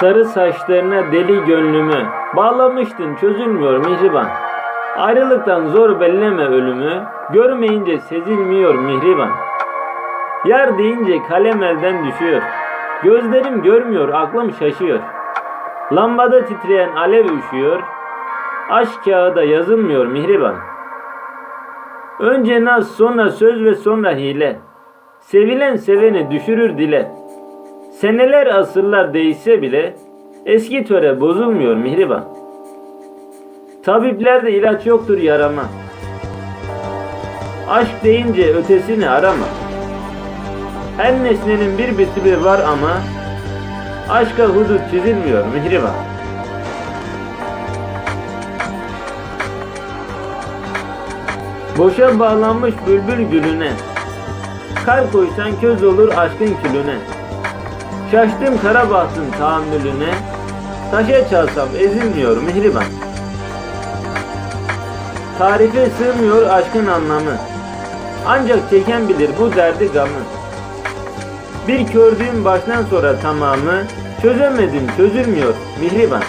Sarı saçlarına deli gönlümü Bağlamıştın çözülmüyor mihriban. Ayrılıktan zor belleme ölümü Görmeyince sezilmiyor mihriban. Yar deyince kalem elden düşüyor Gözlerim görmüyor aklım şaşıyor. Lambada titreyen alev üşüyor Aşk kağıda yazılmıyor mihriban. Önce naz sonra söz ve sonra hile. Sevilen seveni düşürür dile Seneler asırlar değişse bile eski töre bozulmuyor mihriban. Tabiplerde ilaç yoktur yarama. Aşk deyince ötesini arama. Her nesnenin bir bitimi var ama aşka hudut çizilmiyor mihriban. Boşa bağlanmış bülbül gülüne Kar koysan köz olur aşkın külüne Şaştım kara bahtın tahammülüne. Taşa çalsam ezilmiyor mihriban. Tarife sığmıyor aşkın anlamı. Ancak çeken bilir bu derdi gamı. Bir kördüğüm baştan sonra tamamı Çözemedim çözülmüyor mihriban